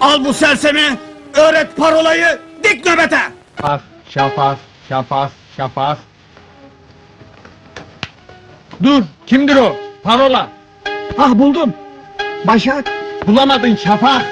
Al bu sersemi, öğret parolayı, dik nöbete! Şafak, şafak, şafak, şafak. Dur, kimdir o? Parola. Ah buldum. Başak. Bulamadın şafak.